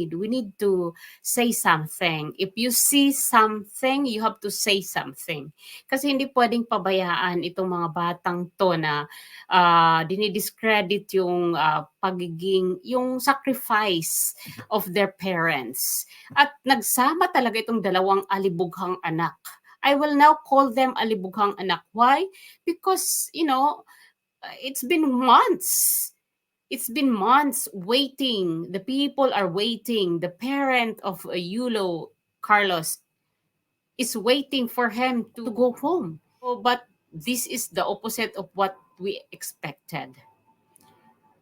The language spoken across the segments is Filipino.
need. We need to say something. If you see something, you have to say something. Kasi hindi pwedeng pabayaan itong mga batang to na uh, dinidiscredit yung uh, pagiging, yung sacrifice of their parents. At nagsama talaga itong dalawang alibughang anak. I will now call them alibughang anak. Why? Because, you know, it's been months it's been months waiting. The people are waiting. The parent of uh, Yulo, Carlos, is waiting for him to go home. Oh, but this is the opposite of what we expected.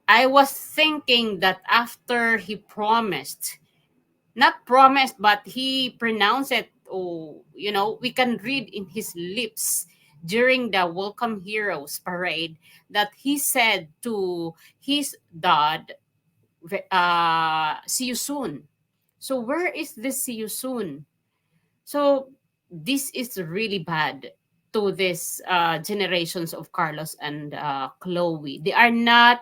I was thinking that after he promised, not promised, but he pronounced it, oh, you know, we can read in his lips during the Welcome Heroes parade that he said to his dad, uh, see you soon. So where is this see you soon? So this is really bad to this uh, generations of Carlos and uh, Chloe. They are not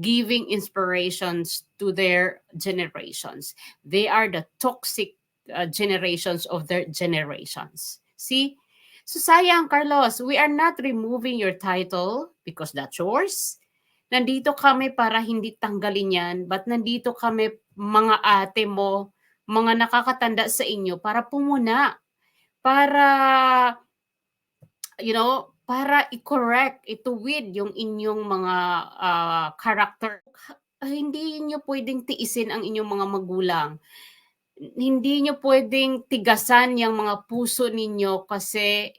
giving inspirations to their generations. They are the toxic uh, generations of their generations. See, So sayang, Carlos, we are not removing your title because that's yours. Nandito kami para hindi tanggalin yan, but nandito kami mga ate mo, mga nakakatanda sa inyo para pumuna, para, you know, para i-correct, ituwid yung inyong mga uh, character. Hindi niyo pwedeng tiisin ang inyong mga magulang hindi nyo pwedeng tigasan yung mga puso ninyo kasi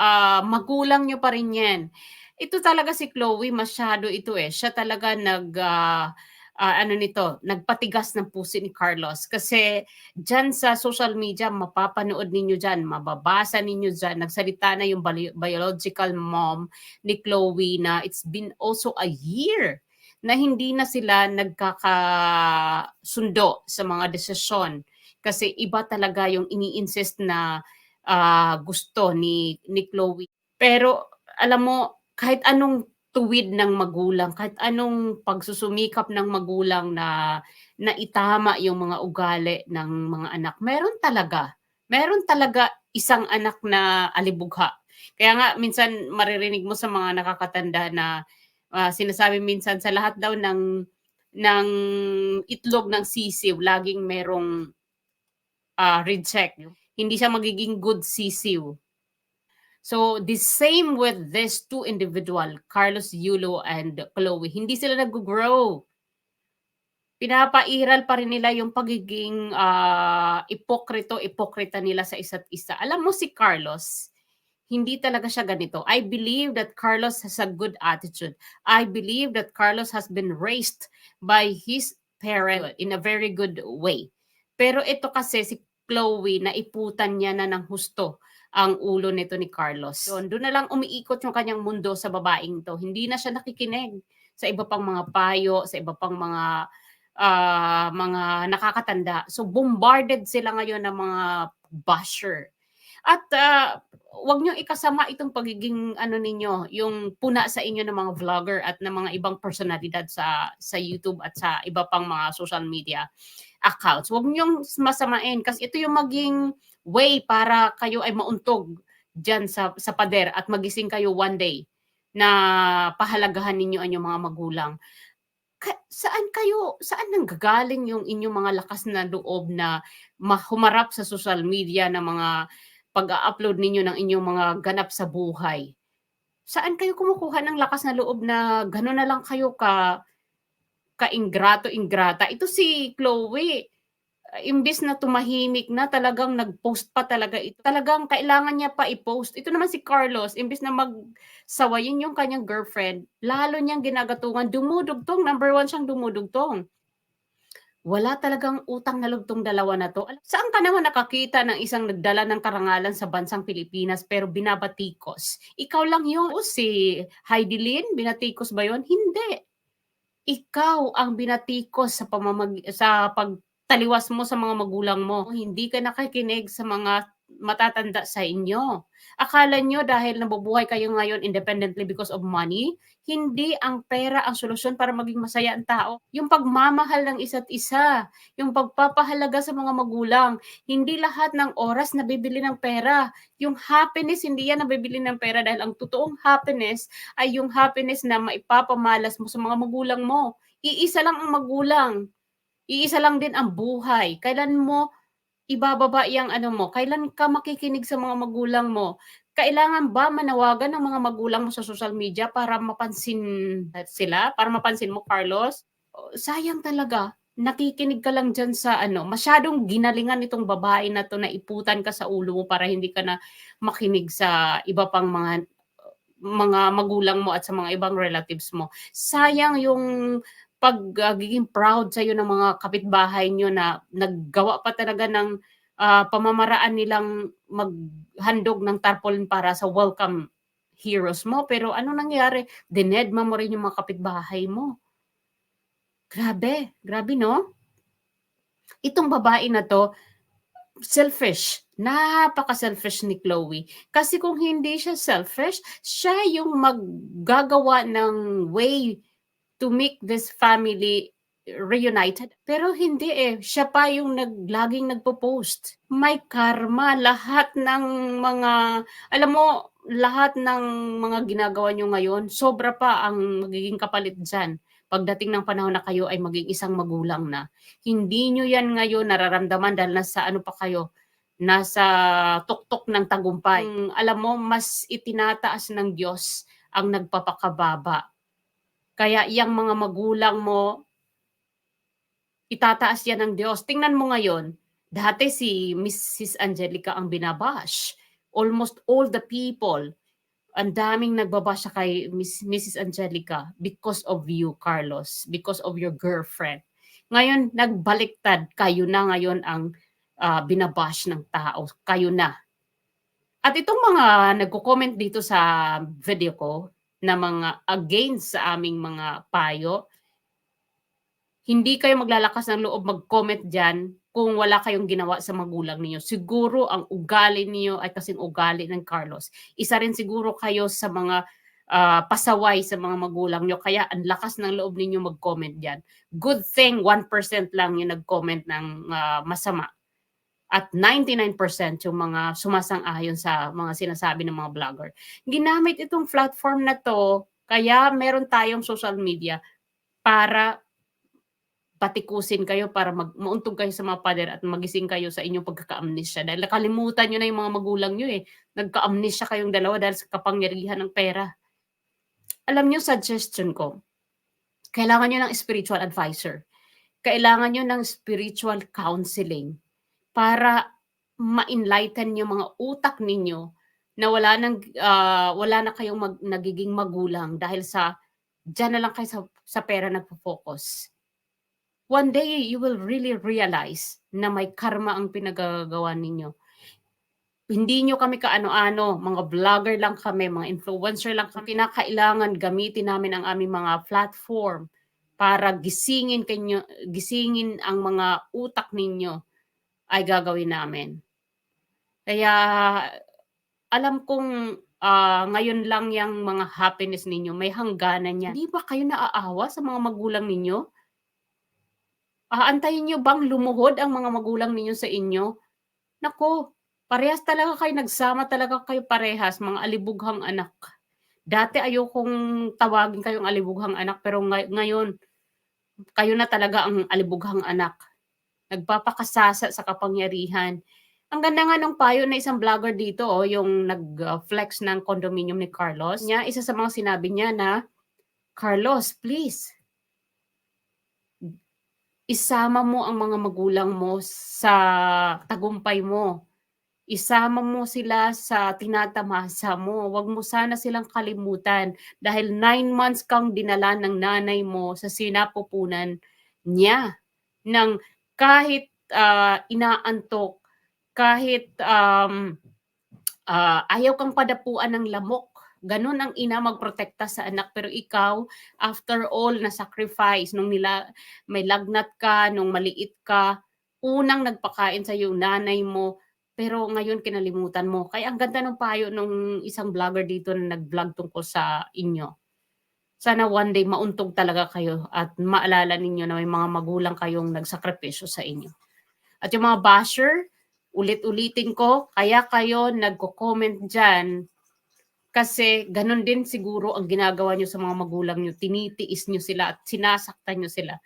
uh, magulang nyo pa rin yan. Ito talaga si Chloe, masyado ito eh. Siya talaga nag, uh, uh, ano nito, nagpatigas ng puso ni Carlos. Kasi dyan sa social media, mapapanood ninyo dyan, mababasa ninyo dyan, nagsalita na yung biological mom ni Chloe na it's been also a year na hindi na sila nagkakasundo sa mga desisyon kasi iba talaga yung ini-insist na uh, gusto ni ni Chloe. Pero alam mo kahit anong tuwid ng magulang, kahit anong pagsusumikap ng magulang na na itama yung mga ugali ng mga anak, meron talaga. Meron talaga isang anak na alibugha. Kaya nga minsan maririnig mo sa mga nakakatanda na uh, sinasabi minsan sa lahat daw ng ng itlog ng sisiw, laging merong uh, reject. Hindi siya magiging good sisiw. So, the same with these two individual, Carlos Yulo and Chloe. Hindi sila nag-grow. Pinapairal pa rin nila yung pagiging uh, ipokrito, ipokrita nila sa isa't isa. Alam mo si Carlos, hindi talaga siya ganito. I believe that Carlos has a good attitude. I believe that Carlos has been raised by his parent in a very good way. Pero ito kasi si Chloe na iputan niya na ng husto ang ulo nito ni Carlos. So, doon na lang umiikot yung kanyang mundo sa babaeng to. Hindi na siya nakikinig sa iba pang mga payo, sa iba pang mga uh, mga nakakatanda. So bombarded sila ngayon ng mga basher. At uh, wag niyo ikasama itong pagiging ano ninyo, yung puna sa inyo ng mga vlogger at ng mga ibang personalidad sa sa YouTube at sa iba pang mga social media accounts. Wag niyo masamain kasi ito yung maging way para kayo ay mauntog diyan sa sa pader at magising kayo one day na pahalagahan ninyo ang mga magulang. Ka, saan kayo, saan nanggagaling yung inyong mga lakas na loob na humarap sa social media ng mga pag-upload ninyo ng inyong mga ganap sa buhay. Saan kayo kumukuha ng lakas na loob na gano'n na lang kayo ka ka-ingrato, ingrata? Ito si Chloe, imbis na tumahimik na, talagang nag-post pa talaga ito. Talagang kailangan niya pa i-post. Ito naman si Carlos, imbis na magsawayin yung kanyang girlfriend, lalo niyang ginagatungan, dumudugtong, number one siyang dumudugtong wala talagang utang na loob tong dalawa na to. Saan ka naman nakakita ng isang nagdala ng karangalan sa bansang Pilipinas pero binabatikos? Ikaw lang yun. O si Heidi Lynn, binatikos ba yon? Hindi. Ikaw ang binatikos sa pamamag sa pagtaliwas mo sa mga magulang mo. Hindi ka nakikinig sa mga matatanda sa inyo. Akala nyo dahil nabubuhay kayo ngayon independently because of money, hindi ang pera ang solusyon para maging masaya ang tao. Yung pagmamahal ng isa't isa, yung pagpapahalaga sa mga magulang, hindi lahat ng oras nabibili ng pera. Yung happiness, hindi yan nabibili ng pera dahil ang totoong happiness ay yung happiness na maipapamalas mo sa mga magulang mo. Iisa lang ang magulang. Iisa lang din ang buhay. Kailan mo ibababa yung ano mo, kailan ka makikinig sa mga magulang mo? Kailangan ba manawagan ng mga magulang mo sa social media para mapansin sila? Para mapansin mo, Carlos? Sayang talaga. Nakikinig ka lang dyan sa ano, masyadong ginalingan itong babae na to na iputan ka sa ulo mo para hindi ka na makinig sa iba pang mga mga magulang mo at sa mga ibang relatives mo. Sayang yung pagiging proud sa ng mga kapitbahay nyo na naggawa pa talaga ng ah, pamamaraan nilang maghandog ng tarpaulin para sa welcome heroes mo. Pero ano nangyari? Dinedma mo rin yung mga kapitbahay mo. Grabe, grabe no? Itong babae na to, selfish. Napaka-selfish ni Chloe. Kasi kung hindi siya selfish, siya yung maggagawa ng way to make this family reunited. Pero hindi eh. Siya pa yung nag, laging nagpo-post. May karma. Lahat ng mga, alam mo, lahat ng mga ginagawa nyo ngayon, sobra pa ang magiging kapalit dyan. Pagdating ng panahon na kayo ay maging isang magulang na. Hindi nyo yan ngayon nararamdaman dahil nasa ano pa kayo, nasa tuktok ng tagumpay. Ang alam mo, mas itinataas ng Diyos ang nagpapakababa. Kaya yung mga magulang mo, itataas yan ng Diyos. Tingnan mo ngayon, dati si Mrs. Angelica ang binabash. Almost all the people, ang daming nagbabash kay Miss, Mrs. Angelica because of you, Carlos, because of your girlfriend. Ngayon, nagbaliktad, kayo na ngayon ang ah, binabash ng tao. Kayo na. At itong mga nagko-comment dito sa video ko na mga against sa aming mga payo, hindi kayo maglalakas ng loob mag-comment dyan kung wala kayong ginawa sa magulang ninyo. Siguro ang ugali niyo ay kasing ugali ng Carlos. Isa rin siguro kayo sa mga ah, pasaway sa mga magulang nyo. Kaya ang lakas ng loob ninyo mag-comment dyan. Good thing 1% lang yung nag-comment ng ah, masama. At 99% yung mga sumasang-ayon sa mga sinasabi ng mga vlogger. Ginamit itong platform na to, kaya meron tayong social media para patikusin kayo para mag mauntog kayo sa mga pader at magising kayo sa inyong pagkaka-amnesia. Dahil nakalimutan nyo na yung mga magulang nyo eh. Nagka-amnesia kayong dalawa dahil sa kapangyarihan ng pera. Alam nyo, suggestion ko, kailangan nyo ng spiritual advisor. Kailangan nyo ng spiritual counseling para ma-enlighten yung mga utak ninyo na wala nang ah, wala na kayong mag, nagiging magulang dahil sa diyan na lang kayo sa, sa pera nagfo-focus one day you will really realize na may karma ang pinagagawa ninyo. Hindi nyo kami kaano-ano, mga vlogger lang kami, mga influencer lang kami. Kinakailangan gamitin namin ang aming mga platform para gisingin kanyo, gisingin ang mga utak ninyo ay gagawin namin. Kaya alam kong ah, ngayon lang yung mga happiness ninyo, may hangganan yan. Di ba kayo naaawa sa mga magulang ninyo? Aantayin niyo bang lumuhod ang mga magulang ninyo sa inyo? Naku, parehas talaga kayo, nagsama talaga kayo parehas, mga alibughang anak. Dati ayokong tawagin kayong alibughang anak, pero ngay- ngayon, kayo na talaga ang alibughang anak. Nagpapakasasa sa kapangyarihan. Ang ganda nga ng payo na isang vlogger dito, oh, yung nag-flex ng condominium ni Carlos. Niya, isa sa mga sinabi niya na, Carlos, please, isama mo ang mga magulang mo sa tagumpay mo. Isama mo sila sa tinatamasa mo. Huwag mo sana silang kalimutan dahil nine months kang dinala ng nanay mo sa sinapupunan niya ng kahit ah, inaantok, kahit um, ah, ayaw kang padapuan ng lamok. Ganun ang ina magprotekta sa anak. Pero ikaw, after all na sacrifice, nung nila, may lagnat ka, nung maliit ka, unang nagpakain sa yung nanay mo, pero ngayon kinalimutan mo. Kaya ang ganda ng payo nung isang vlogger dito na nag-vlog tungkol sa inyo. Sana one day mauntog talaga kayo at maalala ninyo na may mga magulang kayong nagsakripisyo sa inyo. At yung mga basher, ulit-ulitin ko, kaya kayo nagko-comment dyan kasi ganun din siguro ang ginagawa nyo sa mga magulang nyo. Tinitiis nyo sila at sinasaktan nyo sila.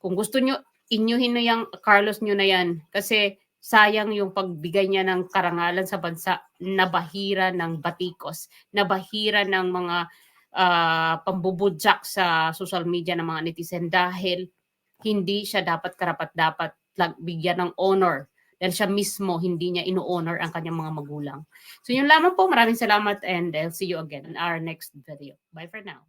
Kung gusto nyo, inyuhin na yung Carlos nyo na yan. Kasi sayang yung pagbigay niya ng karangalan sa bansa na bahira ng batikos, na bahira ng mga ah, pambubudyak sa social media ng mga netizen dahil hindi siya dapat karapat-dapat bigyan ng honor dahil siya mismo hindi niya ino-honor ang kanyang mga magulang. So yun lamang po. Maraming salamat and I'll see you again in our next video. Bye for now.